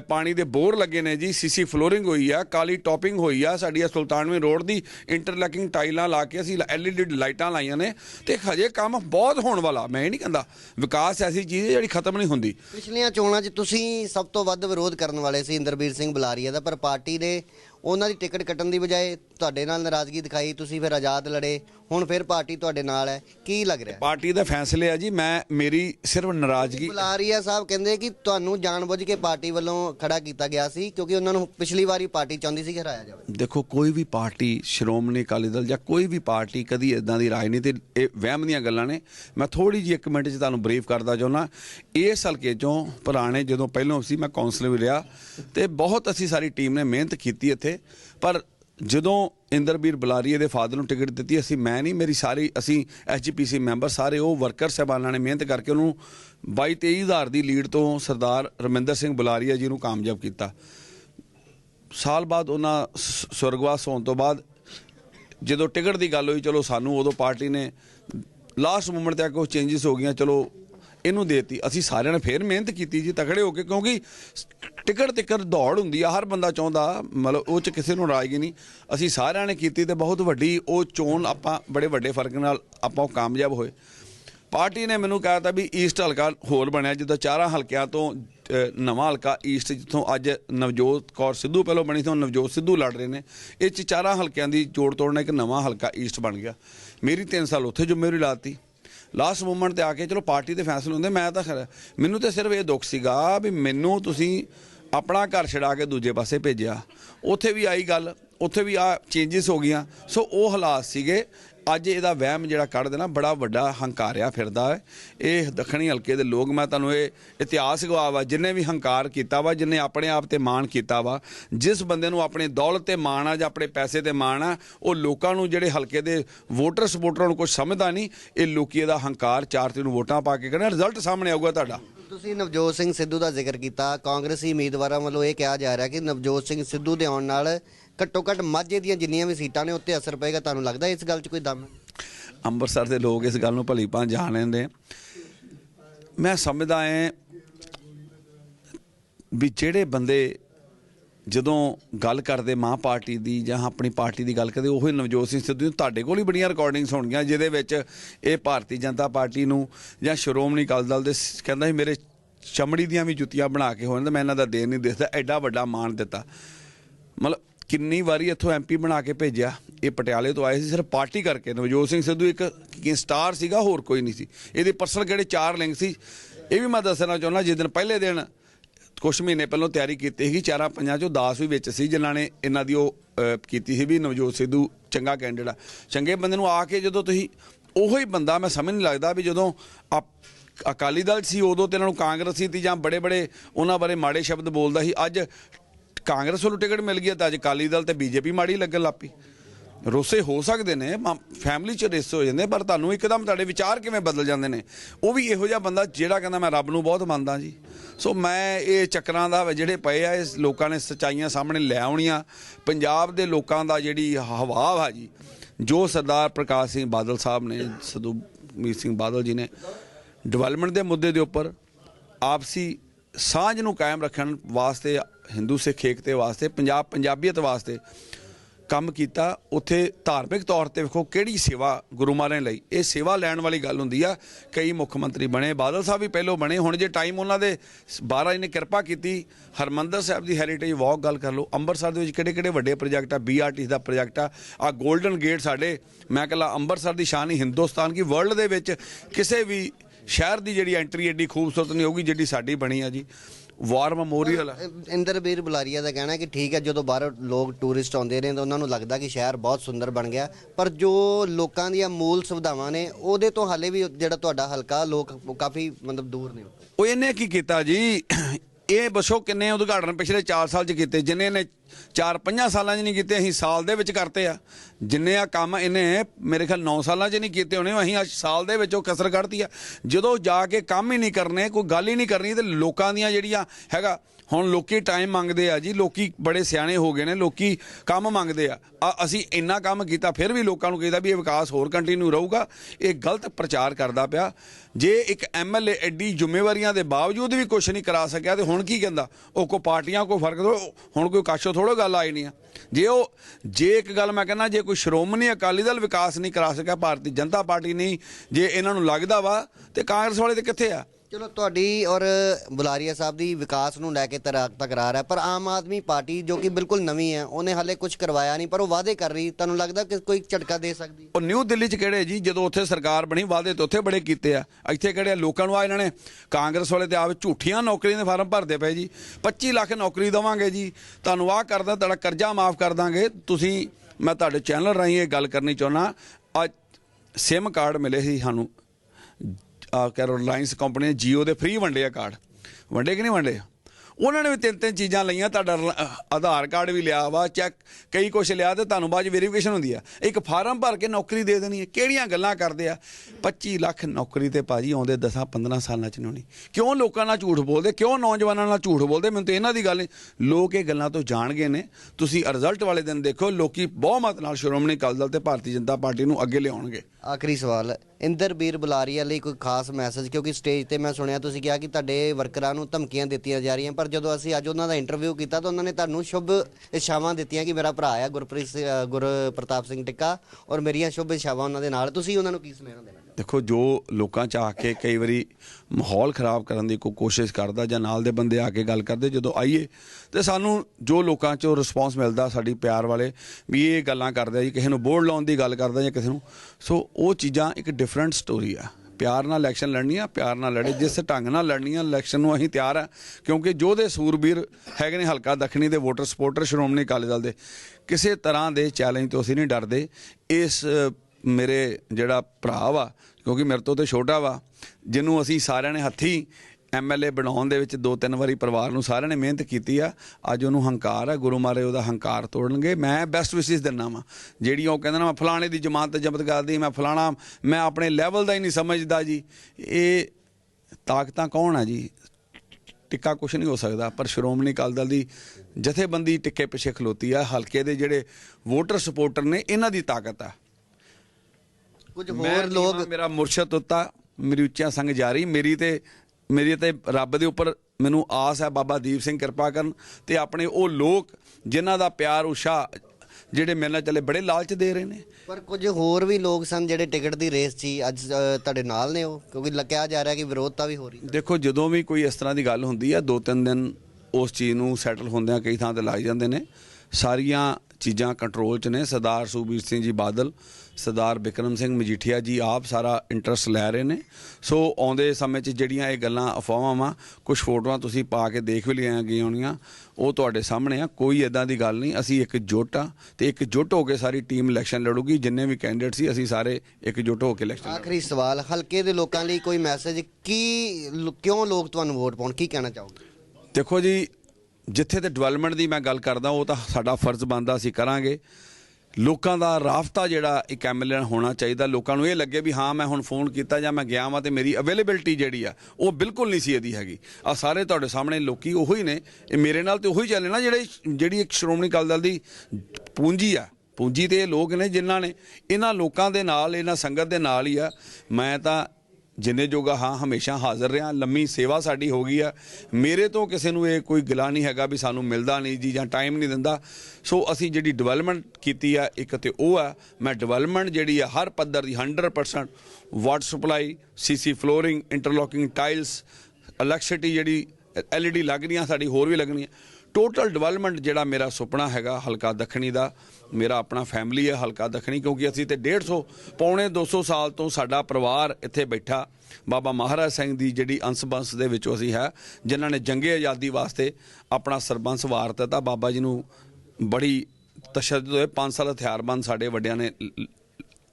ਪਾਣੀ ਦੇ ਬੋਰ ਲੱਗੇ ਨੇ ਜੀ ਸੀਸੀ ਫਲੋਰਿੰਗ ਹੋਈ ਆ, ਕਾਲੀ ਟੌਪਿੰਗ ਹੋਈ ਆ ਸਾਡੀ ਆਹ ਸੁਲਤਾਨਵੇਂ ਰੋਡ ਦੀ ਇੰਟਰਲੈਕਿੰਗ ਟਾਈਲਾਂ ਲਾ ਕੇ ਅਸੀਂ ਐਲਈਡੀ ਲਾਈਟਾਂ ਲਾਈਆਂ ਨੇ ਤੇ ਹਜੇ ਕੰਮ ਬਹੁਤ ਹੋਣ ਵਾਲਾ, ਮੈਂ ਇਹ ਨਹੀਂ ਕਹਿੰਦਾ, ਵਿਕਾਸ ਐਸੀ ਚੀਜ਼ ਹੈ ਜਿਹੜੀ ਖਤਮ ਨਹੀਂ ਹੁੰਦੀ। ਪਿਛਲੀਆਂ ਚੋਣਾਂ 'ਚ ਤੁਸੀਂ ਸਭ ਤੋਂ ਵੱਧ ਵਿਰੋਧ ਕਰਨ ਵਾਲੇ ਸੀ ਇੰਦਰਬੀਰ ਸਿੰਘ ਬੁਲਾਰੀਆ ਦਾ, ਪਰ ਪਾਰਟੀ ਨੇ ਉਹਨਾਂ ਦੀ ਟਿਕਟ ਕੱਟਣ ਦੀ ਬਜਾਏ ਤੁਹਾਡੇ ਨਾਲ ਨਾਰਾਜ਼ਗੀ ਦਿਖਾਈ ਤੁਸੀਂ ਫਿਰ ਆਜ਼ਾਦ ਲੜੇ ਹੁਣ ਫਿਰ ਪਾਰਟੀ ਤੁਹਾਡੇ ਨਾਲ ਹੈ ਕੀ ਲੱਗ ਰਿਹਾ? ਪਾਰਟੀ ਦਾ ਫੈਸਲੇ ਆ ਜੀ ਮੈਂ ਮੇਰੀ ਸਿਰਫ ਨਾਰਾਜ਼ਗੀ ਬੁਲਾਰੀਆ ਸਾਹਿਬ ਕਹਿੰਦੇ ਕਿ ਤੁਹਾਨੂੰ ਜਾਣਬੁੱਝ ਕੇ ਪਾਰਟੀ ਵੱਲੋਂ ਖੜਾ ਕੀਤਾ ਗਿਆ ਸੀ ਕਿਉਂਕਿ ਉਹਨਾਂ ਨੂੰ ਪਿਛਲੀ ਵਾਰੀ ਪਾਰਟੀ ਚਾਹੁੰਦੀ ਸੀ ਕਿ ਹਰਾਇਆ ਜਾਵੇ। ਦੇਖੋ ਕੋਈ ਵੀ ਪਾਰਟੀ ਸ਼੍ਰੋਮਣੀ ਅਕਾਲੀ ਦਲ ਜਾਂ ਕੋਈ ਵੀ ਪਾਰਟੀ ਕਦੀ ਇਦਾਂ ਦੀ ਰਾਜਨੀਤੀ ਇਹ ਵਹਿਮ ਦੀਆਂ ਗੱਲਾਂ ਨੇ। ਮੈਂ ਥੋੜੀ ਜਿਹੀ ਇੱਕ ਮਿੰਟ 'ਚ ਤੁਹਾਨੂੰ ਬਰੀਫ ਕਰਦਾ ਚਾਹੁੰਦਾ ਇਸ ਹਲਕੇ 'ਚੋਂ ਪੁਰਾਣੇ ਜਦੋਂ ਪਹਿਲਾਂ ਸੀ ਮੈਂ ਕਾਉਂਸਲਰ ਵੀ ਰਿਹਾ ਤੇ ਬਹੁਤ ਅਸੀਂ ਸਾਰੀ ਟੀਮ ਨੇ ਮਿਹਨਤ ਕੀਤੀ ਇੱਥੇ। ਪਰ ਜਦੋਂ ਇੰਦਰਬੀਰ ਬੁਲਾਰੀਏ ਦੇ ਫਾਦਰ ਨੂੰ ਟਿਕਟ ਦਿੱਤੀ, ਅਸੀਂ ਮੈਂ ਨਹੀਂ, ਮੇਰੀ ਸਾਰੀ, ਅਸੀਂ ਐਸਜੀਪੀਸੀ ਮੈਂਬਰ ਸਾਰੇ ਉਹ ਵਰਕਰ ਸਹਿਬਾਨਾਂ ਨੇ ਮਿਹਨਤ ਕਰਕੇ ਉਹਨੂੰ 22 23 ਹਜ਼ਾਰ ਦੀ ਲੀਡ ਤੋਂ ਸਰਦਾਰ ਰਮਿੰਦਰ ਸਿੰਘ ਬੁਲਾਰੀਆ ਜੀ ਨੂੰ ਕਾਮਯਾਬ ਕੀਤਾ। ਸਾਲ ਬਾਅਦ ਉਹਨਾਂ ਸ- ਸਵਰਗਵਾਸ ਹੋਣ ਤੋਂ ਬਾਅਦ ਜਦੋਂ ਟਿਕਟ ਦੀ ਗੱਲ ਹੋਈ, ਚਲੋ ਸਾਨੂੰ ਉਦੋਂ ਪਾਰਟੀ ਨੇ ਲਾਸਟ ਮੂਮੈਂਟ ਤੱਕ ਉਹ ਚੇਂਜਸ ਹੋ ਗਈਆਂ, ਚਲੋ ਇਹਨੂੰ ਦੇਤੀ। ਅਸੀਂ ਸਾਰਿਆਂ ਨੇ ਫੇਰ ਮਿਹਨਤ ਕੀਤੀ ਜੀ, ਤਕੜੇ ਹੋ ਕੇ, ਕਿਉਂਕਿ ਟਿਕਟ ਤਿੱਕਰ ਦੌੜ ਹੁੰਦੀ ਆ, ਹਰ ਬੰਦਾ ਚਾਹੁੰਦਾ, ਮਤਲਬ ਉਹ ਚ ਕਿਸੇ ਨੂੰ ਨਾਰਾਜ਼ਗੀ ਨਹੀਂ। ਅਸੀਂ ਸਾਰਿਆਂ ਨੇ ਕੀਤੀ ਤੇ ਬਹੁਤ ਵੱਡੀ ਉਹ ਚੋਣ ਆਪਾਂ, ਬੜੇ ਵੱਡੇ ਫ਼ਰਕ ਨਾਲ ਆਪਾਂ ਉਹ ਕਾਮਯਾਬ ਹੋਏ। ਪਾਰਟੀ ਨੇ ਮੈਨੂੰ ਕਹਿਤਾ ਵੀ ਈਸਟ ਹਲਕਾ ਹੋਰ ਬਣਿਆ, ਜਿੱਦਾਂ ਚਾਰਾਂ ਹਲਕਿਆਂ ਤੋਂ ਨਵਾਂ ਹਲਕਾ ਈਸਟ ਜਿੱਥੋਂ ਅੱਜ ਨਵਜੋਤ ਕੌਰ ਸਿੱਧੂ ਪਹਿਲੋਂ ਬਣੀ ਸੀ, ਹੁਣ ਨਵਜੋਤ ਸਿੱਧੂ ਲੜ ਰਹੇ ਨੇ। ਇਹ ਚ ਚਾਰਾਂ ਹਲਕਿਆਂ ਦੀ ਜੋੜ ਤੋੜ ਨਾਲ ਇੱਕ ਨਵਾਂ ਹਲਕਾ ਈਸਟ ਬਣ ਗਿਆ। ਮੇਰੀ 3 ਸਾਲ ਉੱਥੇ ਜ਼ਿੰਮੇਵਾਰੀ ਲਾਤੀ ਲਾਸਟ ਮੂਮੈਂਟ ਤੇ ਆ ਕੇ ਚਲੋ ਪਾਰਟੀ ਦੇ ਫੈਸਲੇ ਹੁੰਦੇ, ਮੈਂ ਤਾਂ ਖੈਰ, ਮੈਨੂੰ ਤੇ ਸਿਰਫ ਇਹ ਦੁੱਖ ਸੀਗਾ ਵੀ ਮੈਨੂੰ ਤੁਸੀਂ ਆਪਣਾ ਘਰ ਛਡਾ ਕੇ ਦੂਜੇ ਪਾਸੇ ਭੇਜਿਆ। ਉੱਥੇ ਵੀ ਆਈ ਗੱਲ, ਉੱਥੇ ਵੀ ਆ ਚੇਂਜਸ ਹੋ ਗਈਆਂ। ਸੋ ਉਹ ਹਾਲਾਤ ਸੀਗੇ। ਅੱਜ ਇਹਦਾ ਵਹਿਮ ਜਿਹੜਾ ਕੱਢ ਦੇਣਾ ਬੜਾ ਵੱਡਾ ਹੰਕਾਰਿਆ ਫਿਰਦਾ ਹੈ। ਇਹ ਦੱਖਣੀ ਹਲਕੇ ਦੇ ਲੋਕ, ਮੈਂ ਤੁਹਾਨੂੰ ਇਹ ਇਤਿਹਾਸ ਗਵਾ ਵਾ, ਜਿਨੇ ਵੀ ਹੰਕਾਰ ਕੀਤਾ ਵਾ, ਜਿਨੇ ਆਪਣੇ ਆਪ ਤੇ ਮਾਣ ਕੀਤਾ ਵਾ, ਜਿਸ ਬੰਦੇ ਨੂੰ ਆਪਣੇ ਦੌਲਤ ਤੇ ਮਾਣ ਆ ਜਾਂ ਆਪਣੇ ਪੈਸੇ ਤੇ ਮਾਣ ਆ, ਉਹ ਲੋਕਾਂ ਨੂੰ ਜਿਹੜੇ ਹਲਕੇ ਦੇ ਵੋਟਰ ਸਪੋਰਟਰਾਂ ਨੂੰ ਕੁਝ ਸਮਝਦਾ ਨਹੀਂ, ਇਹ ਲੋਕੀ ਇਹਦਾ ਹੰਕਾਰ ਚਾਰ ਤੇ ਨੂੰ ਵੋਟਾਂ ਪਾ ਕੇ ਕਰਨਾ ਰਿਜ਼ਲਟ ਸਾਹਮਣੇ ਆਊਗਾ ਤੁਹਾਡਾ। ਤੁਸੀਂ ਨਵਜੋਤ ਸਿੰਘ ਸਿੱਧੂ ਦਾ ਜ਼ਿਕਰ ਕੀਤਾ। ਕਾਂਗਰਸੀ ਉਮੀਦਵਾਰਾਂ ਵੱਲੋਂ ਇਹ ਕਿਹਾ ਜਾ ਰਿਹਾ ਕਿ ਨਵਜੋਤ ਸਿੰਘ ਸਿੱਧੂ ਦੇ ਆਉਣ ਨਾਲ ਘੱਟੋ ਘੱਟ ਮਾਝੇ ਦੀਆਂ ਜਿੰਨੀਆਂ ਵੀ ਸੀਟਾਂ ਨੇ, ਉੱਤੇ ਅਸਰ ਪਏਗਾ ਤੁਹਾਨੂੰ ਲੱਗਦਾ ਇਸ ਗੱਲ 'ਚ ਕੋਈ ਦਮ? ਹੈ ਅੰਮ੍ਰਿਤਸਰ ਦੇ ਲੋਕ ਇਸ ਗੱਲ ਨੂੰ ਭਲੀ ਭਾਂ ਜਾਣ ਲੈਂਦੇ ਮੈਂ ਸਮਝਦਾ ਐ ਵੀ ਜਿਹੜੇ ਬੰਦੇ ਜਦੋਂ ਗੱਲ ਕਰਦੇ ਮਾਂ ਪਾਰਟੀ ਦੀ ਜਾਂ ਆਪਣੀ ਪਾਰਟੀ ਦੀ ਗੱਲ ਕਰਦੇ, ਉਹ ਨਵਜੋਤ ਸਿੰਘ ਸਿੱਧੂ ਤੁਹਾਡੇ ਕੋਲ ਹੀ ਬੜੀਆਂ ਰਿਕਾਰਡਿੰਗਸ ਹੋਣਗੀਆਂ, ਜਿਹਦੇ ਵਿੱਚ ਇਹ ਭਾਰਤੀ ਜਨਤਾ ਪਾਰਟੀ ਨੂੰ ਜਾਂ ਸ਼੍ਰੋਮਣੀ ਅਕਾਲੀ ਦਲ ਦੇ ਕਹਿੰਦਾ ਸੀ ਮੇਰੇ ਚਮੜੀ ਦੀਆਂ ਵੀ ਜੁੱਤੀਆਂ ਬਣਾ ਕੇ ਹੋਣ ਤੇ ਮੈਂ ਇਹਨਾਂ ਦਾ ਦੇਣ ਨਹੀਂ ਦਿਸਦਾ ਐਡਾ ਵੱਡਾ ਮਾਣ ਦਿੱਤਾ। ਮਤਲਬ ਕਿੰਨੀ ਵਾਰੀ ਇੱਥੋਂ ਐਮਪੀ ਬਣਾ ਕੇ ਭੇਜਿਆ, ਇਹ ਪਟਿਆਲੇ ਤੋਂ ਆਏ ਸੀ, ਸਿਰਫ ਪਾਰਟੀ ਕਰਕੇ ਨਵਜੋਤ ਸਿੰਘ ਸਿੱਧੂ ਇੱਕ ਕੀ ਸਟਾਰ ਸੀਗਾ, ਹੋਰ ਕੋਈ ਨਹੀਂ ਸੀ। ਇਹਦੇ ਪਰਸਨਲ ਕਿਹੜੇ ਚਾਰ ਲਿੰਕ ਸੀ, ਇਹ ਵੀ ਮੈਂ ਦੱਸਣਾ ਚਾਹੁੰਦਾ, ਜਿਸ ਦਿਨ ਪਹਿਲੇ ਦਿਨ ਕੁਝ ਮਹੀਨੇ ਪਹਿਲਾਂ ਤਿਆਰੀ ਕੀਤੀ ਸੀ ਚਾਰਾਂ ਪੰਜਾਂ ਚੋਂ 10 ਵੀ ਵਿੱਚ ਸੀ, ਜਿਨ੍ਹਾਂ ਨੇ ਇਹਨਾਂ ਦੀ ਉਹ ਕੀਤੀ ਸੀ ਵੀ ਨਵਜੋਤ ਸਿੱਧੂ ਚੰਗਾ ਕੈਂਡੀਡੇਟ ਆ। ਚੰਗੇ ਬੰਦੇ ਨੂੰ ਆ ਕੇ ਜਦੋਂ ਤੁਸੀਂ ਉਹੋ ਹੀ ਬੰਦਾ, ਮੈਂ ਸਮਝ ਨਹੀਂ ਲੱਗਦਾ ਵੀ ਜਦੋਂ ਆਪ- ਅਕਾਲੀ ਦਲ ਸੀ, ਉਦੋਂ ਤੇ ਇਹਨਾਂ ਨੂੰ ਕਾਂਗਰਸੀ ਸੀ ਜਾਂ ਬੜੇ ਬੜੇ ਉਹਨਾਂ ਬਾਰੇ ਮਾੜੇ ਸ਼ਬਦ ਬੋਲਦਾ ਸੀ, ਅੱਜ ਕਾਂਗਰਸ ਵੱਲੋਂ ਟਿਕਟ ਮਿਲ ਗਈ ਤਾਂ ਅੱਜ ਅਕਾਲੀ ਦਲ ਤੇ ਬੀਜੇਪੀ ਮਾੜੀ ਲੱਗਣ ਲੱਪੀ ਰੋਸੇ ਹੋ ਸਕਦੇ ਨੇ ਫੈਮਿਲੀ ਚ ਰਿਸ ਹੋ ਜਾਂਦੇ ਪਰ ਤੁਹਾਨੂੰ ਇੱਕਦਮ ਤੁਹਾਡੇ ਵਿਚਾਰ ਕਿਵੇਂ ਬਦਲ ਜਾਂਦੇ ਨੇ? ਉਹ ਵੀ ਇਹੋ ਜਿਹਾ ਬੰਦਾ ਜਿਹੜਾ ਕਹਿੰਦਾ ਮੈਂ ਰੱਬ ਨੂੰ ਬਹੁਤ ਮੰਨਦਾ ਜੀ। ਸੋ ਮੈਂ ਇਹ ਚੱਕਰਾਂ ਦਾ ਜਿਹੜੇ ਪਏ ਆ, ਇਸ ਲੋਕਾਂ ਨੇ ਸਚਾਈਆਂ ਸਾਹਮਣੇ ਲੈ ਆਉਣੀਆਂ। ਪੰਜਾਬ ਦੇ ਲੋਕਾਂ ਦਾ ਜਿਹੜੀ ਹਵਾ ਵਾ ਜੀ, ਜੋ ਸਰਦਾਰ ਪ੍ਰਕਾਸ਼ ਸਿੰਘ ਬਾਦਲ ਸਾਹਿਬ ਨੇ ਸਦੂ ਮੀਤ ਸਿੰਘ ਬਾਦਲ ਜੀ ਨੇ ਡਿਵੈਲਪਮੈਂਟ ਦੇ ਮੁੱਦੇ ਦੇ ਉੱਪਰ ਆਪਸੀ ਸਾਂਝ ਨੂੰ ਕਾਇਮ ਰੱਖਣ ਵਾਸਤੇ, ਹਿੰਦੂ ਸਿੱਖ ਏਕਤੇ ਵਾਸਤੇ, ਪੰਜਾਬ ਪੰਜਾਬੀਅਤ ਵਾਸਤੇ ਕੰਮ ਕੀਤਾ, ਉੱਥੇ ਧਾਰਮਿਕ ਤੌਰ ਤੇ ਵੇਖੋ ਕਿਹੜੀ ਸੇਵਾ ਗੁਰੂ ਮਹਾਰਾਜ ਲਈ। ਇਹ ਸੇਵਾ ਲੈਣ ਵਾਲੀ ਗੱਲ ਹੁੰਦੀ ਆ, ਕਈ ਮੁੱਖ ਮੰਤਰੀ ਬਣੇ, ਬਾਦਲ ਸਾਹਿਬ ਵੀ ਪਹਿਲੋਂ ਬਣੇ, ਹੁਣ ਜੇ ਟਾਈਮ ਉਹਨਾਂ ਦੇ ਮਹਾਰਾਜ ਨੇ ਕਿਰਪਾ ਕੀਤੀ, ਹਰਮੰਦਰ ਸਾਹਿਬ ਦੀ ਹੈਰੀਟੇਜ ਵਾਕ ਗੱਲ ਕਰ ਲਓ ਅੰਮ੍ਰਿਤਸਰ ਦੇ ਵਿੱਚ ਕਿਹੜੇ ਕਿਹੜੇ ਵੱਡੇ ਪ੍ਰੋਜੈਕਟ ਆ ਬੀਆਰਟੀ ਦਾ ਪ੍ਰੋਜੈਕਟ ਆ ਆ 골ਡਨ ਗੇਟ ਸਾਡੇ, ਮੈਂ ਕਹਿੰਦਾ ਅੰਮ੍ਰਿਤਸਰ ਦੀ ਸ਼ਾਨ ਹੀ ਹਿੰਦੁਸਤਾਨ ਕੀ ਵਰਲਡ ਦੇ ਵਿੱਚ ਕਿਸੇ ਵੀ ਸ਼ਹਿਰ ਦੀ ਜਿਹੜੀ ਐਂਟਰੀ ਐਡੀ ਖੂਬਸੂਰਤ ਨਹੀਂ ਹੋਊਗੀ ਜਿਹੜੀ ਸਾਡੀ ਬਣੀ ਆ ਜੀ। ਵਾਰ ਮੈਮੋਰੀਅਲ ਆ। ਬੁਲਾਰੀਆ ਦਾ ਕਹਿਣਾ ਕਿ ਠੀਕ ਹੈ ਜਦੋਂ ਬਾਹਰ ਲੋਕ ਟੂਰਿਸਟ ਆਉਂਦੇ ਨੇ ਤਾਂ ਉਹਨਾਂ ਨੂੰ ਲੱਗਦਾ ਕਿ ਸ਼ਹਿਰ ਬਹੁਤ ਸੁੰਦਰ ਬਣ ਗਿਆ। ਪਰ ਜੋ ਲੋਕਾਂ ਦੀਆਂ ਮੂਲ ਸੁਵਿਧਾਵਾਂ ਨੇ ਉਹਦੇ ਤੋਂ ਹਾਲੇ ਵੀ ਜਿਹੜਾ ਤੁਹਾਡਾ ਹਲਕਾ ਲੋਕ ਕਾਫੀ ਮਤਲਬ ਦੂਰ ਨੇ ਉਹ ਇਹਨੇ ਕੀ ਕੀਤਾ ਜੀ? ਇਹ ਬਸੋ ਕਿੰਨੇ ਉਦਘਾਟਨ ਪਿਛਲੇ 4 ਸਾਲ ਚ ਕੀਤੇ, ਜਿੰਨੇ ਨੇ 4-5 ਸਾਲਾਂ 'ਚ ਨਹੀਂ ਕੀਤੇ, ਅਸੀਂ ਸਾਲ ਦੇ ਵਿੱਚ ਕਰਤੇ ਆ। ਜਿੰਨੇ ਆ ਕੰਮ ਇਹਨੇ ਮੇਰੇ ਖਿਆਲ 9 ਸਾਲਾਂ 'ਚ ਨਹੀਂ ਕੀਤੇ ਹੋਣੇ ਅਸੀਂ ਅੱਜ ਸਾਲ ਦੇ ਵਿੱਚ ਉਹ ਕਸਰ ਕੱਢਤੀ ਆ। ਜਦੋਂ ਜਾ ਕੇ ਕੰਮ ਹੀ ਨਹੀਂ ਕਰਨੇ, ਕੋਈ ਗੱਲ ਹੀ ਨਹੀਂ ਕਰਨੀ, ਤੇ ਲੋਕਾਂ ਦੀਆਂ ਜਿਹੜੀਆਂ ਹੈਗਾ ਹੁਣ ਲੋਕੀ ਟਾਈਮ ਮੰਗਦੇ ਆ ਜੀ, ਲੋਕੀ ਬੜੇ ਸਿਆਣੇ ਹੋ ਗਏ ਨੇ, ਲੋਕੀ ਕੰਮ ਮੰਗਦੇ ਆ। ਅਸੀਂ ਇੰਨਾ ਕੰਮ ਕੀਤਾ, ਫਿਰ ਵੀ ਲੋਕਾਂ ਨੂੰ ਕਹਿੰਦਾ ਵੀ ਇਹ ਵਿਕਾਸ ਹੋਰ ਕੰਟੀਨਿਊ ਰਹੂਗਾ। ਇਹ ਗਲਤ ਪ੍ਰਚਾਰ ਕਰਦਾ ਪਿਆ। ਜੇ ਇੱਕ ਐਮਐਲਏ ਐਡੀ ਜ਼ਿੰਮੇਵਾਰੀਆਂ ਦੇ ਬਾਵਜੂਦ ਵੀ ਕੁਝ ਨਹੀਂ ਕਰਾ ਸਕਿਆ, ਤੇ ਹੁਣ ਕੀ ਕਹਿੰਦਾ? ਉਹ ਕੋ ਪਾਰਟੀਆਂ ਕੋ ਫ਼ਰਕ ਦੋ ਹੁਣ ਕੋਈ ਕਾਸ਼ੋ ਥੋੜੋ ਗੱਲ ਆਈ ਨਹੀਂ ਆ। ਜੇ ਉਹ, ਜੇ ਇੱਕ ਗੱਲ ਮੈਂ ਕਹਿੰਦਾ, ਜੇ ਕੋਈ ਸ਼੍ਰੋਮਣੀ ਅਕਾਲੀ ਦਲ ਵਿਕਾਸ ਨਹੀਂ ਕਰਾ ਸਕਿਆ, ਭਾਰਤੀ ਜਨਤਾ ਪਾਰਟੀ ਨਹੀਂ, ਜੇ ਇਹਨਾਂ ਨੂੰ ਲੱਗਦਾ ਵਾ, ਤੇ ਕਾਂਗਰਸ ਵਾਲੇ ਤੇ ਕਿੱਥੇ ਆ? ਚਲੋ ਤੁਹਾਡੀ ਔਰ ਬੁਲਾਰੀਆ ਸਾਹਿਬ ਦੀ ਵਿਕਾਸ ਨੂੰ ਲੈ ਕੇ ਤਰਾ- ਤਕਰਾਰ ਹੈ, ਪਰ ਆਮ ਆਦਮੀ ਪਾਰਟੀ ਜੋ ਕਿ ਬਿਲਕੁਲ ਨਵੀਂ ਹੈ, ਉਹਨੇ ਹਾਲੇ ਕੁਝ ਕਰਵਾਇਆ ਨਹੀਂ, ਪਰ ਉਹ ਵਾਅਦੇ ਕਰ ਰਹੀ, ਤੁਹਾਨੂੰ ਲੱਗਦਾ ਕਿ ਕੋਈ ਝਟਕਾ ਦੇ ਸਕਦੀ ਉਹ ਨਿਊ ਦਿੱਲੀ 'ਚ ਕਿਹੜੇ ਜੀ, ਜਦੋਂ ਉੱਥੇ ਸਰਕਾਰ ਬਣੀ, ਵਾਅਦੇ ਤਾਂ ਉੱਥੇ ਬੜੇ ਕੀਤੇ ਆ। ਇੱਥੇ ਕਿਹੜੇ ਆ? ਲੋਕਾਂ ਨੂੰ ਆ ਇਹਨਾਂ ਨੇ ਕਾਂਗਰਸ ਵਾਲੇ ਤੇ ਆਪ ਝੂਠੀਆਂ ਨੌਕਰੀਆਂ ਦੇ ਫਾਰਮ ਭਰਦੇ ਪਏ ਜੀ। 25 ਲੱਖ ਨੌਕਰੀ ਦਵਾਂਗੇ ਜੀ। ਤੁਹਾਨੂੰ ਆਹ ਕਰਦਾ, ਤੁਹਾਡਾ ਕਰਜ਼ਾ ਮਾਫ ਕਰ ਦਾਂਗੇ। ਤੁਸੀਂ, ਮੈਂ ਤੁਹਾਡੇ ਚੈਨਲ ਰਾਹੀਂ ਇਹ ਗੱਲ ਕਰਨੀ ਚਾਹੁੰਦਾ, ਅੱਜ ਸਿਮ ਕਾਰਡ ਮਿਲੇ ਸੀ ਸਾਨੂੰ। ਆ ਕੈਰੋ ਰਿਲਾਇੰਸ ਕੰਪਨੀ ਨੇ ਜੀਓ ਦੇ ਫ੍ਰੀ ਵੰਡੇ ਆ ਕਾਰਡ ਵੰਡੇ ਕਿ ਨਹੀਂ ਵੰਡੇ? ਉਹਨਾਂ ਨੇ ਵੀ ਤਿੰਨ ਤਿੰਨ ਚੀਜ਼ਾਂ ਲਈਆਂ, ਤੁਹਾਡਾ ਆਧਾਰ ਕਾਰਡ ਵੀ ਲਿਆ ਵਾ ਚੈੱਕ ਕਈ ਕੁਛ ਲਿਆ ਤੇ ਤੁਹਾਨੂੰ ਬਾਅਦ ਵੈਰੀਫਿਕੇਸ਼ਨ ਹੁੰਦੀ ਆ। ਇੱਕ ਫਾਰਮ ਭਰ ਕੇ ਨੌਕਰੀ ਦੇ ਦੇਣੀ ਹੈ ਕਿਹੜੀਆਂ ਗੱਲਾਂ ਕਰਦੇ ਆ? 25 ਲੱਖ ਨੌਕਰੀ ਤੇ ਭਾਜੀ ਆਉਂਦੇ 10 15 ਸਾਲਾਂ ਚ ਨਹੀਂ ਕਿਉਂ ਲੋਕਾਂ ਨਾਲ ਝੂਠ ਬੋਲਦੇ? ਕਿਉਂ ਨੌਜਵਾਨਾਂ ਨਾਲ ਝੂਠ ਬੋਲਦੇ? ਮੈਨੂੰ ਤੇ ਇਹਨਾਂ ਦੀ ਗੱਲ ਨਹੀਂ ਲੋਕ ਇਹ ਗੱਲਾਂ ਤੋਂ ਜਾਣ ਗਏ ਨੇ। ਤੁਸੀਂ ਰਿਜ਼ਲਟ ਵਾਲੇ ਦਿਨ ਦੇਖੋ, ਲੋਕੀ ਬਹੁਮਤ ਨਾਲ ਸ਼੍ਰੋਮਣੀ ਅਕਾਲੀ ਦਲ ਤੇ ਭਾਰਤੀ ਜਨਤਾ ਪਾਰਟੀ ਨੂੰ ਅੱਗੇ ਲਿਆਉਣਗੇ। ਆਖਰੀ ਸਵਾਲ ਇੰਦਰਬੀਰ ਬੁਲਾਰੀਆ ਲਈ ਕੋਈ ਖਾਸ ਮੈਸੇਜ ਕਿਉਂਕਿ ਸਟੇਜ ਤੇ ਮੈਂ ਸੁਣਿਆ ਤੁਸੀਂ ਕਿਹਾ ਕਿ ਤੁਹਾਡੇ ਵਰਕਰਾਂ ਨੂੰ ਧਮਕੀਆਂ ਦਿੱਤੀਆਂ ਜਾ ਰਹੀਆਂ ਪਰ ਜਦੋਂ ਅਸੀਂ ਅੱਜ ਉਹਨਾਂ ਦਾ ਇੰਟਰਵਿਊ ਕੀਤਾ ਤਾਂ ਉਹਨਾਂ ਨੇ ਤੁਹਾਨੂੰ ਸ਼ੁਭ ਇਛਾਵਾਂ ਦਿੱਤੀਆਂ ਕਿ ਮੇਰਾ ਭਰਾ ਆ ਗੁਰਪ੍ਰੀਤ ਸਿੰਘ- ਅ, ਗੁਰਪ੍ਰਤਾਪ ਸਿੰਘ ਟਿੱਕਾ ਔਰ ਮੇਰੀਆਂ ਸ਼ੁਭ ਇਛਾਵਾਂ ਉਹਨਾਂ ਦੇ ਨਾਲ। ਤੁਸੀਂ ਉਹਨਾਂ ਨੂੰ ਕੀ ਸੁਨੇਹਾ ਦੇਣਾ ਦੇਖੋ ਜੋ ਲੋਕਾਂ ਚ ਆ ਕੇ ਕਈ ਵਾਰੀ ਮਾਹੌਲ ਖਰਾਬ ਕਰਨ ਦੀ ਕੋਈ ਕੋਸ਼ਿਸ਼ ਕਰਦਾ ਜਾਂ ਨਾਲ ਦੇ ਬੰਦੇ ਆ ਕੇ ਗੱਲ ਕਰਦੇ ਜਦੋਂ ਆਈਏ ਤੇ ਸਾਨੂੰ ਜੋ ਲੋਕਾਂ ਚੋਂ ਰਿਸਪੌਂਸ ਮਿਲਦਾ ਸਾਡੀ ਪਿਆਰ ਵਾਲੇ ਵੀ ਇਹ ਗੱਲਾਂ ਕਰਦਾ ਜੀ ਕਿਸੇ ਨੂੰ ਬੋਰਡ ਲਾਉਣ ਦੀ ਗੱਲ ਕਰਦਾ ਜਾਂ ਕਿਸੇ ਨੂੰ। ਸੋ ਉਹ ਚੀਜ਼ਾਂ ਇੱਕ ਡਿਫਰੈਂਟ ਸਟੋਰੀ ਆ। ਪਿਆਰ ਨਾਲ ਇਲੈਕਸ਼ਨ ਲੜਨੀ ਆ ਪਿਆਰ ਨਾਲ ਲੜੇ। ਜਿਸ ਢੰਗ ਨਾਲ ਲੜਨੀ ਆ ਇਲੈਕਸ਼ਨ ਨੂੰ ਅਸੀਂ ਤਿਆਰ ਆ। ਕਿਉਂਕਿ ਜੋ ਦੇ ਸੂਰਬੀਰ ਹੈਗੇ ਨੇ ਹਲਕਾ ਦੱਖਣੀ ਦੇ ਵੋਟਰ ਸਪੋਰਟਰ ਸ਼੍ਰੋਮਣੀ ਅਕਾਲੀ ਦਲ ਦੇ, ਕਿਸੇ ਤਰ੍ਹਾਂ ਦੇ ਚੈਲੰਜ ਤੋਂ ਅਸੀਂ ਨਹੀਂ ਡਰਦੇ। ਇਸ ਮੇਰੇ ਜਿਹੜਾ ਭਰਾ ਵਾ, ਕਿਉਂਕਿ ਮੇਰੇ ਤੋਂ ਤੇ ਛੋਟਾ ਵਾ, ਜਿਹਨੂੰ ਅਸੀਂ ਸਾਰਿਆਂ ਨੇ ਹੱਥੀ ਐਮਐਲਏ ਬਣਾਉਣ ਦੇ ਵਿੱਚ ਦੋ ਤਿੰਨ ਵਾਰੀ ਪਰਿਵਾਰ ਨੂੰ ਸਾਰਿਆਂ ਨੇ ਮਿਹਨਤ ਕੀਤੀ ਆ। ਅੱਜ ਉਹਨੂੰ ਹੰਕਾਰ ਆ ਗੁਰੂ ਮਾਰੇ ਉਹਦਾ ਹੰਕਾਰ ਤੋੜਨਗੇ। ਮੈਂ ਬੈਸਟ ਵਿਸ਼ੇਸ ਦਿੰਨਾ ਵਾਂ। ਜਿਹੜੀ ਉਹ ਕਹਿੰਦਾ ਨਾ ਮੈਂ ਫਲਾਣੇ ਦੀ ਜ਼ਮਾਨਤ ਜ਼ਬਤ ਕਰਦੀ ਮੈਂ ਫਲਾਣਾ ਮੈਂ ਆਪਣੇ ਲੈਵਲ ਦਾ ਹੀ ਨਹੀਂ ਸਮਝਦਾ ਜੀ। ਇਹ ਤਾਕਤਾਂ ਕੌਣ ਆ ਜੀ? ਟਿੱਕਾ ਕੁਛ ਨਹੀਂ ਹੋ ਸਕਦਾ ਪਰ ਸ਼੍ਰੋਮਣੀ ਅਕਾਲੀ ਦਲ ਦੀ ਜਥੇਬੰਦੀ ਟਿੱਕੇ ਪਿੱਛੇ ਖਲੋਤੀ ਆ। ਹਲਕੇ ਦੇ ਜਿਹੜੇ ਵੋਟਰ ਸਪੋਰਟਰ ਨੇ ਇਹਨਾਂ ਦੀ ਤਾਕਤ ਆ। ਕੁਝ ਹੋਰ ਲੋਕ ਮੇਰਾ ਮੁਰਸ਼ਦ ਉੱਤਾ ਮੇਰੀ ਉੱਚਾ ਸੰਗ ਜਾਰੀ ਮੇਰੀ ਤੇ ਮੇਰੀ ਤੇ ਰੱਬ ਦੇ ਉੱਪਰ ਮੈਨੂੰ ਆਸ ਹੈ ਬਾਬਾ ਦੀਪ ਸਿੰਘ ਕਿਰਪਾ ਕਰਨ ਤੇ ਆਪਣੇ ਉਹ ਲੋਕ ਜਿਨ੍ਹਾਂ ਦਾ ਪਿਆਰ ਉਸ਼ਾ ਜਿਹੜੇ ਮੇਰੇ ਨਾਲ ਚੱਲੇ ਬੜੇ ਲਾਲਚ ਦੇ ਰਹੇ ਨੇ। ਪਰ ਕੁਝ ਹੋਰ ਵੀ ਲੋਕ ਸਨ ਜਿਹੜੇ ਟਿਕਟ ਦੀ ਰੇਸ 'ਚ ਹੀ ਅੱਜ ਤੁਹਾਡੇ ਨਾਲ ਨੇ ਉਹ ਕਿਉਂਕਿ ਲੱਗਿਆ ਜਾ ਰਿਹਾ ਕਿ ਵਿਰੋਧਤਾ ਵੀ ਹੋ ਰਹੀ ਦੇਖੋ ਜਦੋਂ ਵੀ ਕੋਈ ਇਸ ਤਰ੍ਹਾਂ ਦੀ ਗੱਲ ਹੁੰਦੀ ਹੈ ਦੋ ਤਿੰਨ ਦਿਨ ਉਸ ਚੀਜ਼ ਨੂੰ ਸੈਟਲ ਹੁੰਦਿਆਂ ਕਈ ਥਾਂ ਤੇ ਲੱਗ ਜਾਂਦੇ ਨੇ। ਸਾਰੀਆਂ ਚੀਜ਼ਾਂ ਕੰਟਰੋਲ 'ਚ ਨੇ। ਸਰਦਾਰ ਸੁਖਬੀਰ ਸਿੰਘ ਜੀ ਬਾਦਲ ਸਰਦਾਰ ਬਿਕਰਮ ਸਿੰਘ ਮਜੀਠੀਆ ਜੀ ਆਪ ਸਾਰਾ ਇੰਟਰਸਟ ਲੈ ਰਹੇ ਨੇ। ਸੋ ਆਉਂਦੇ ਸਮੇਂ 'ਚ ਜਿਹੜੀਆਂ ਇਹ ਗੱਲਾਂ ਅਫਵਾਹਾਂ ਵਾ ਕੁਝ ਫੋਟੋਆਂ ਤੁਸੀਂ ਪਾ ਕੇ ਦੇਖ ਵੀ ਲਿਆ ਗਈਆਂ ਹੋਣੀਆਂ ਉਹ ਤੁਹਾਡੇ ਸਾਹਮਣੇ ਆ। ਕੋਈ ਇਦਾਂ ਦੀ ਗੱਲ ਨਹੀਂ ਅਸੀਂ ਇੱਕ ਜੁੱਟ ਆ ਤੇ ਇੱਕ ਜੁੱਟ ਹੋ ਕੇ ਸਾਰੀ ਟੀਮ ਇਲੈਕਸ਼ਨ ਲੜੂਗੀ। ਜਿੰਨੇ ਵੀ ਕੈਂਡੀਡੇਟ ਸੀ ਅਸੀਂ ਸਾਰੇ ਇੱਕ ਜੁੱਟ ਹੋ ਕੇ ਇਲੈਕਸ਼ਨ ਆਖਰੀ ਸਵਾਲ ਹਲਕੇ ਦੇ ਲੋਕਾਂ ਲਈ ਕੋਈ ਮੈਸੇਜ ਕੀ ਕਿਉਂ ਲੋਕ ਤੁਹਾਨੂੰ ਵੋਟ ਪਾਉਣ ਕੀ ਕਹਿਣਾ ਚਾਹੋਗੇ? ਦੇਖੋ ਜੀ ਜਿੱਥੇ ਤੇ ਡਿਵੈਲਪਮੈਂਟ ਦੀ ਮੈਂ ਗੱਲ ਕਰਦਾ, ਉਹ ਤਾਂ ਸਾਡਾ ਫਰਜ਼ ਬਣਦਾ ਅਸੀਂ ਕਰਾਂਗੇ। ਲੋਕਾਂ ਦਾ ਰਾਫਤਾ ਜਿਹੜਾ ਇੱਕ ਐਮਐਲਏ ਹੋਣਾ ਚਾਹੀਦਾ। ਲੋਕਾਂ ਨੂੰ ਇਹ ਲੱਗੇ ਵੀ ਹਾਂ, ਮੈਂ ਹੁਣ ਫੋਨ ਕੀਤਾ ਜਾਂ ਮੈਂ ਗਿਆ ਵਾਂ ਤੇ ਮੇਰੀ ਅਵੇਲੇਬਿਲਟੀ ਜਿਹੜੀ ਆ, ਉਹ ਬਿਲਕੁਲ ਨਹੀਂ ਸੀ ਇਹਦੀ ਹੈਗੀ। ਆ ਸਾਰੇ ਤੁਹਾਡੇ ਸਾਹਮਣੇ ਲੋਕੀ ਉਹੀ ਨੇ। ਇਹ ਮੇਰੇ ਨਾਲ ਤੇ ਉਹੀ ਹੀ ਚੱਲੇ ਨਾ, ਜਿਹੜੇ, ਜਿਹੜੀ ਇੱਕ ਸ਼੍ਰੋਮਣੀ ਅਕਾਲੀ ਦਲ ਦੀ ਪੂੰਜੀ ਆ। ਪੂੰਜੀ ਤੇ ਇਹ ਲੋਕ ਨੇ ਜਿਨ੍ਹਾਂ ਨੇ, ਇਹਨਾਂ ਲੋਕਾਂ ਦੇ ਨਾਲ, ਇਹਨਾਂ ਸੰਗਤ ਦੇ ਨਾਲ ਹੀ ਆ। ਮੈਂ ਤਾਂ ਜਿੰਨੇ ਜੋਗਾ ਹਾਂ, ਹਮੇਸ਼ਾ ਹਾਜ਼ਰ ਰਿਹਾ। ਲੰਮੀ ਸੇਵਾ ਸਾਡੀ ਹੋ ਗਈ ਆ। ਮੇਰੇ ਤੋਂ ਕਿਸੇ ਨੂੰ ਇਹ ਕੋਈ ਗਿਲਾ ਨਹੀਂ ਹੈਗਾ ਵੀ ਸਾਨੂੰ ਮਿਲਦਾ ਨਹੀਂ ਜੀ ਜਾਂ ਟਾਈਮ ਨਹੀਂ ਦਿੰਦਾ। ਸੋ ਅਸੀਂ ਜਿਹੜੀ ਡਿਵੈਲਪਮੈਂਟ ਕੀਤੀ ਆ, ਇੱਕ ਤੇ ਉਹ ਆ, ਮੈਂ ਡਿਵੈਲਪਮੈਂਟ ਜਿਹੜੀ ਆ, ਹਰ ਪੱਧਰ ਦੀ 100% water supply CC flooring interlocking tiles electricity ਜਿਹੜੀ ਐਲਈਡੀ ਲੱਗ ਰਹੀਆਂ ਸਾਡੀ ਹੋਰ ਵੀ ਲੱਗਣੀਆਂ। ਟੋਟਲ ਡਿਵੈਲਪਮੈਂਟ ਜਿਹੜਾ ਮੇਰਾ ਸੁਪਨਾ ਹੈਗਾ, ਹਲਕਾ ਦੱਖਣੀ ਦਾ ਮੇਰਾ ਆਪਣਾ ਫੈਮਿਲੀ ਹੈ, ਹਲਕਾ ਦੱਖਣੀ, ਕਿਉਂਕਿ ਅਸੀਂ ਤੇ 150 ਪੌਣੇ 200 ਸਾਲ ਤੋਂ ਸਾਡਾ ਪਰਿਵਾਰ ਇੱਥੇ ਬੈਠਾ। ਬਾਬਾ ਮਹਾਰਾਜ ਸਿੰਘ ਦੀ ਜਿਹੜੀ ਅੰਸ਼-ਬੰਸ ਦੇ ਵਿੱਚੋਂ ਅਸੀਂ ਹੈ, ਜਿਨ੍ਹਾਂ ਨੇ ਜੰਗੇ ਆਜ਼ਾਦੀ ਵਾਸਤੇ ਆਪਣਾ ਸਰਬੰਸ ਵਾਰ ਦਿੱਤਾ। ਬਾਬਾ ਜੀ ਨੂੰ ਬੜੀ ਤਸ਼ੱਦਦ ਹੋਏ 5 ਸਾਲ ਹਥਿਆਰਬੰਦ ਸਾਡੇ ਵੱਡਿਆਂ ਨੇ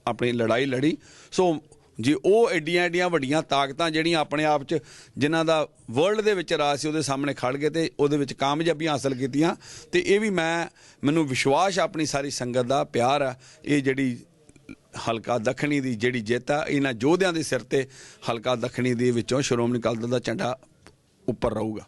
ਆਪਣੀ ਲੜਾਈ ਲੜੀ। ਸੋ ਜੀ ਉਹ ਐਡੀਆਂ ਐਡੀਆਂ ਵੱਡੀਆਂ ਤਾਕਤਾਂ ਜਿਹੜੀਆਂ ਆਪਣੇ ਆਪ 'ਚ ਜਿਨ੍ਹਾਂ ਦਾ ਵਰਲਡ ਦੇ ਵਿੱਚ ਰਾਜ ਸੀ, ਉਹਦੇ ਸਾਹਮਣੇ ਖੜ ਗਏ ਤੇ ਉਹਦੇ ਵਿੱਚ ਕਾਮਯਾਬੀਆਂ ਹਾਸਲ ਕੀਤੀਆਂ, ਤੇ ਇਹ ਵੀ ਮੈਂ, ਮੈਨੂੰ ਵਿਸ਼ਵਾਸ ਆਪਣੀ ਸਾਰੀ ਸੰਗਤ ਦਾ, ਪਿਆਰ ਆ, ਇਹ ਜਿਹੜੀ ਹਲਕਾ ਦੱਖਣੀ ਦੀ ਜਿਹੜੀ ਜਿੱਤ ਆ, ਇਹਨਾਂ ਯੋਧਿਆਂ ਦੇ ਸਿਰ ਤੇ ਹਲਕਾ ਦੱਖਣੀ ਦੇ ਵਿੱਚੋਂ ਸ਼੍ਰੋਮਣੀ ਅਕਾਲੀ ਦਲ ਦਾ ਝੰਡਾ ਉੱਪਰ ਰਹੂਗਾ।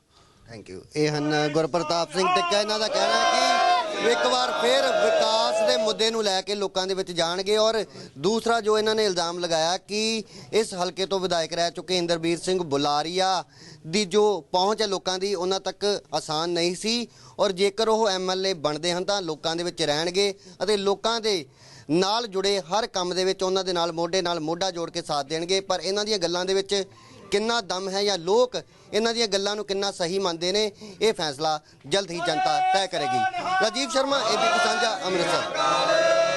ਥੈਂਕ ਯੂ ਇਹ ਹਨ ਗੁਰਪ੍ਰਤਾਪ ਸਿੰਘ ਟਿੱਕਾ, ਇਹਨਾਂ ਦਾ ਕਹਿਣਾ ਕਿ ਇੱਕ ਵਾਰ ਫਿਰ ਵਿਕਾਸ ਮੁੱਦੇ ਨੂੰ ਲੈ ਕੇ ਲੋਕਾਂ ਦੇ ਵਿੱਚ ਜਾਣਗੇ ਔਰ ਦੂਸਰਾ ਜੋ ਇਹਨਾਂ ਨੇ ਇਲਜ਼ਾਮ ਲਗਾਇਆ ਕਿ ਇਸ ਹਲਕੇ ਤੋਂ ਵਿਧਾਇਕ ਰਹਿ ਚੁੱਕੇ ਇੰਦਰਬੀਰ ਸਿੰਘ ਬੁਲਾਰੀਆ ਦੀ ਜੋ ਪਹੁੰਚ ਹੈ ਲੋਕਾਂ ਦੀ, ਉਹਨਾਂ ਤੱਕ ਆਸਾਨ ਨਹੀਂ ਸੀ ਔਰ ਜੇਕਰ ਉਹ ਐਮਐਲਏ ਬਣਦੇ ਹਨ ਤਾਂ ਲੋਕਾਂ ਦੇ ਵਿੱਚ ਰਹਿਣਗੇ ਅਤੇ ਲੋਕਾਂ ਦੇ ਨਾਲ ਜੁੜੇ ਹਰ ਕੰਮ ਦੇ ਵਿੱਚ ਉਹਨਾਂ ਦੇ ਨਾਲ ਮੋਢੇ ਨਾਲ ਮੋਢਾ ਜੋੜ ਕੇ ਸਾਥ ਦੇਣਗੇ। ਪਰ ਇਹਨਾਂ ਦੀਆਂ ਗੱਲਾਂ ਦੇ ਵਿੱਚ ਕਿੰਨਾ ਦਮ ਹੈ ਜਾਂ ਲੋਕ ਇਹਨਾਂ ਦੀਆਂ ਗੱਲਾਂ ਨੂੰ ਕਿੰਨਾ ਸਹੀ ਮੰਨਦੇ ਨੇ, ਇਹ ਫੈਸਲਾ ਜਲਦ ਹੀ ਜਨਤਾ ਤੈਅ ਕਰੇਗੀ। ਰਾਜੀਵ ਸ਼ਰਮਾ ਏਬੀਪੀ ਸਾਂਝਾ ਅੰਮ੍ਰਿਤਸਰ।